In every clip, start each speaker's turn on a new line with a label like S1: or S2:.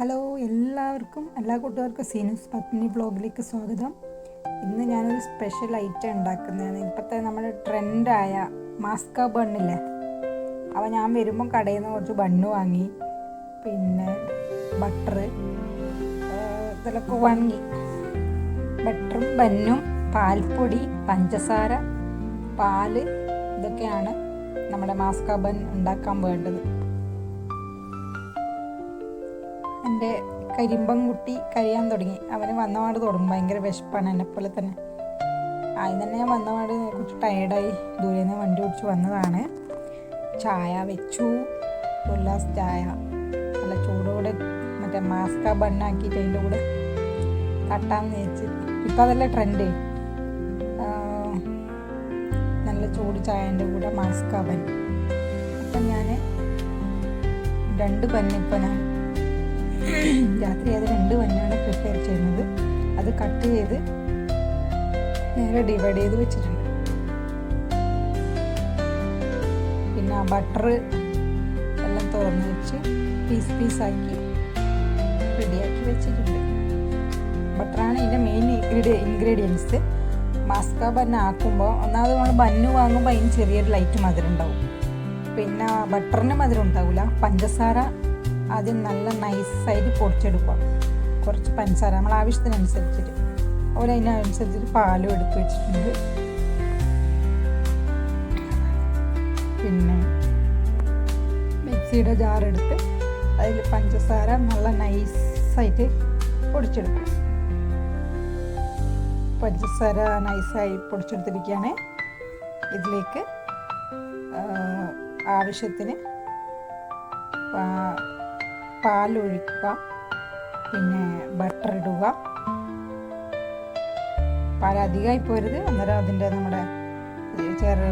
S1: Hello എല്ലാവർക്കും എല്ലാ കൂട്ടുകാർക്കും സീനസ് പത്മിനി ബ്ലോഗിലേക്ക് സ്വാഗതം. ഇന്ന് ഞാനൊരു സ്പെഷ്യൽ ഐറ്റം ഉണ്ടാക്കുന്നതാണ്. ഇപ്പോഴത്തെ നമ്മുടെ ട്രെൻഡായ മാസ്ക ബണ്ണില്ലേ അവ ഞാൻ വരുമ്പം കടയിൽ നിന്ന് കുറച്ച് ബണ്ണ് വാങ്ങി. പിന്നെ ബട്ടർ ഇതിലൊക്കെ വാങ്ങി. ബട്ടറും ബന്നും പാൽപ്പൊടി പഞ്ചസാര പാൽ ഇതൊക്കെയാണ് നമ്മുടെ മാസ്ക ബൺ ഉണ്ടാക്കാൻ വേണ്ടത്. എന്റെ കരിമ്പം കുട്ടി കരയാൻ തുടങ്ങി. അവന് വന്നപാട് തുടങ്ങും ഭയങ്കര വിശപ്പാണ് എന്നെപ്പോലെ തന്നെ. ആദ്യം തന്നെ ഞാൻ വന്നപാട് കുറച്ച് ടയേർഡായി ദൂരെ നിന്ന് വണ്ടി ഓടിച്ച് വന്നതാണ്. ചായ വെച്ചു. ഉല്ലാസ് ചായ. നല്ല ചൂടോടെ മറ്റേ മാസ്ക ബണ്ണാക്കിയിട്ട് അതിന്റെ കൂടെ തട്ടാന്ന് വെച്ച് ഇപ്പം അതല്ല ട്രെൻഡ് നല്ല ചൂട് ചായന്റെ കൂടെ മാസ്ക ബൻ അപ്പം ഞാൻ രണ്ട് ഞാൻ രാത്രി അത് രണ്ട് മഞ്ഞാണ് പ്രിപ്പയർ ചെയ്യുന്നത്. അത് കട്ട് ചെയ്ത് നേരെ ഡിവൈഡ് ചെയ്ത് വെച്ചിട്ടുണ്ട്. പിന്നെ ആ ബട്ടർ എല്ലാം തുറന്ന് വെച്ച് പീസ് പീസാക്കി റെഡിയാക്കി വെച്ചിട്ടുണ്ട്. ബട്ടറാണ് ഇതിന്റെ മെയിൻ ഇൻഗ്രീഡിയൻസ് മാസ്ക ബന്ന് ആക്കുമ്പോൾ ഒന്നാമത് നമ്മൾ ബന്ന് വാങ്ങുമ്പോൾ അതിന് ചെറിയൊരു ലൈറ്റ് മധുരം ഉണ്ടാവും. പിന്നെ ബട്ടറിന് മധുരം ഉണ്ടാവില്ല പഞ്ചസാര ആദ്യം നല്ല നൈസായിട്ട് പൊടിച്ചെടുക്കുക. കുറച്ച് പഞ്ചസാര നമ്മൾ ആവശ്യത്തിനനുസരിച്ചിട്ട്. അതുപോലെ അതിനനുസരിച്ചിട്ട് പാലും എടുത്ത് വെച്ചിട്ടുണ്ട്. പിന്നെ മിക്സിയുടെ ജാറെടുത്ത് അതിൽ പഞ്ചസാര നല്ല നൈസായിട്ട് പൊടിച്ചെടുക്കും പഞ്ചസാര നൈസായി പൊടിച്ചെടുത്തിരിക്കുകയാണ്. ഇതിലേക്ക് ആവശ്യത്തിന് പാലൊഴിക്കുക പിന്നെ ബട്ടർ ഇടുക. പാൽ അധികമായി പോരുത് അന്നേരം അതിന്റെ നമ്മുടെ ചെറു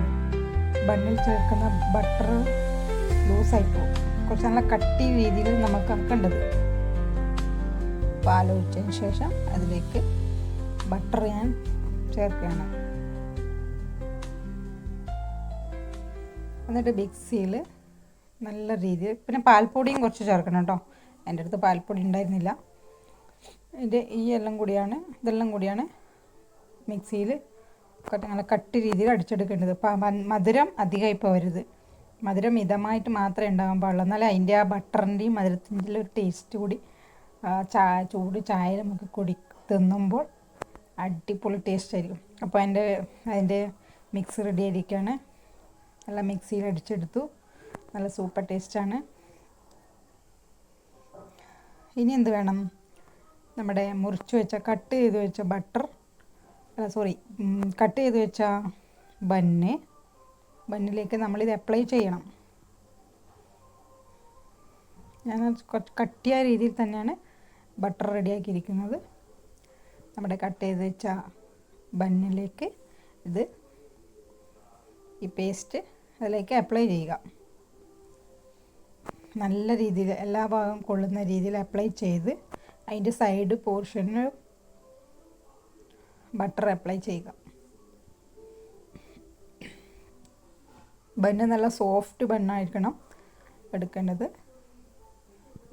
S1: ബണ്ണിൽ ചേർക്കുന്ന ബട്ടർ ലൂസായി പോകും. കുറച്ച് നല്ല കട്ടി രീതിയിൽ നമുക്ക് ആക്കേണ്ടത് പാലൊഴിച്ചതിന് ശേഷം അതിലേക്ക് ബട്ടർ ഞാൻ ചേർക്കുകയാണ്. എന്നിട്ട് മിക്സിയിൽ നല്ല രീതിയിൽ. പിന്നെ പാൽപ്പൊടിയും കുറച്ച് ചേർക്കണം കേട്ടോ. എന്റെ അടുത്ത് പാൽപ്പൊടി ഉണ്ടായിരുന്നില്ല. ഇത് ഈ എല്ലാം കൂടിയാണ് ഇതെല്ലാം കൂടിയാണ് മിക്സിയിൽ നല്ല കട്ടി രീതിയിൽ അടിച്ചെടുക്കേണ്ടത്. മധുരം അധികമായി പോകരുത് മധുരം മിതമായിട്ട് മാത്രമേ ഉണ്ടാകാൻ പാടുള്ളൂ. എന്നാലേ അതിന്റെ ആ ബട്ടറിന്റെയും മധുരത്തിന്റെ ഒരു ടേസ്റ്റ് കൂടി ചായ ചൂട് ചായ നമുക്ക് കുടി തിന്നുമ്പോൾ അടിപൊളി ടേസ്റ്റ് ആയിരിക്കും. അപ്പോൾ അതിന്റെ അതിന്റെ മിക്സ് റെഡി ആയിരിക്കുകയാണ് എല്ലാം മിക്സിയിൽ അടിച്ചെടുത്തു. നല്ല സൂപ്പർ ടേസ്റ്റാണ്. ഇനി എന്ത് വേണം? നമ്മുടെ മുറിച്ച് വെച്ച കട്ട് ചെയ്ത് വെച്ച ബട്ടർ അല്ല സോറി കട്ട് ചെയ്ത് വെച്ച ബന്ന്. ബന്നിലേക്ക് നമ്മളിത് അപ്ലൈ ചെയ്യണം. ഞാൻ കുറച്ച് കട്ടിയായ രീതിയിൽ തന്നെയാണ് ബട്ടർ റെഡിയാക്കിയിരിക്കുന്നത്. നമ്മുടെ കട്ട് ചെയ്ത് വെച്ച ബന്നിലേക്ക് ഇത് ഈ പേസ്റ്റ് അതിലേക്ക് അപ്ലൈ ചെയ്യുക. നല്ല രീതിയിൽ എല്ലാ ഭാഗവും കൊള്ളുന്ന രീതിയിൽ അപ്ലൈ ചെയ്ത് അതിന്റെ സൈഡ് പോർഷന് ബട്ടർ അപ്ലൈ ചെയ്യുക. ബണ്ണ് നല്ല സോഫ്റ്റ് ബണ്ണായിരിക്കണം എടുക്കേണ്ടത്.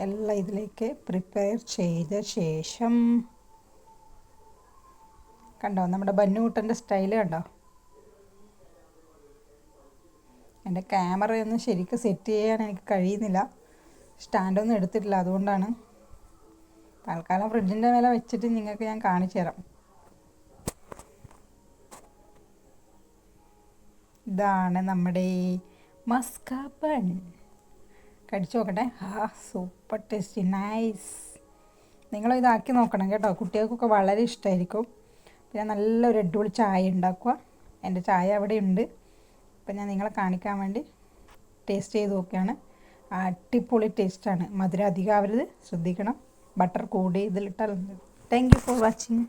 S1: എല്ലാം ഇതിലേക്ക് പ്രിപ്പയർ ചെയ്ത ശേഷം കണ്ടോ നമ്മുടെ ബന്നുകൂട്ടന്റെ സ്റ്റൈൽ കണ്ടോ? എന്റെ ക്യാമറയൊന്നും ശരിക്കും സെറ്റ് ചെയ്യാൻ എനിക്ക് കഴിയുന്നില്ല. സ്റ്റാൻഡൊന്നും എടുത്തിട്ടില്ല. അതുകൊണ്ടാണ് തൽക്കാലം ഫ്രിഡ്ജിന്റെ മേലെ വെച്ചിട്ട് നിങ്ങൾക്ക് ഞാൻ കാണിച്ചു തരാം. ഇതാണ് നമ്മുടെ മസ്കാപ്പൺ കടിച്ചു നോക്കട്ടെ. ആ സൂപ്പർ ടേസ്റ്റി നൈസ് നിങ്ങളും ഇതാക്കി നോക്കണം കേട്ടോ. കുട്ടികൾക്കൊക്കെ വളരെ ഇഷ്ടമായിരിക്കും പിന്നെ നല്ലൊരു അടിപൊളി ചായ ഉണ്ടാക്കുക. എന്റെ ചായ അവിടെ ഉണ്ട്. അപ്പം ഞാൻ നിങ്ങളെ കാണിക്കാൻ വേണ്ടി ടേസ്റ്റ് ചെയ്ത് നോക്കുകയാണ് അടിപൊളി ടേസ്റ്റാണ് മധുരം അധികം ആവരുത്. ശ്രദ്ധിക്കണം. ബട്ടർ കൂടി ഇതിലിട്ടാൽ താങ്ക് യു ഫോർ വാച്ചിങ്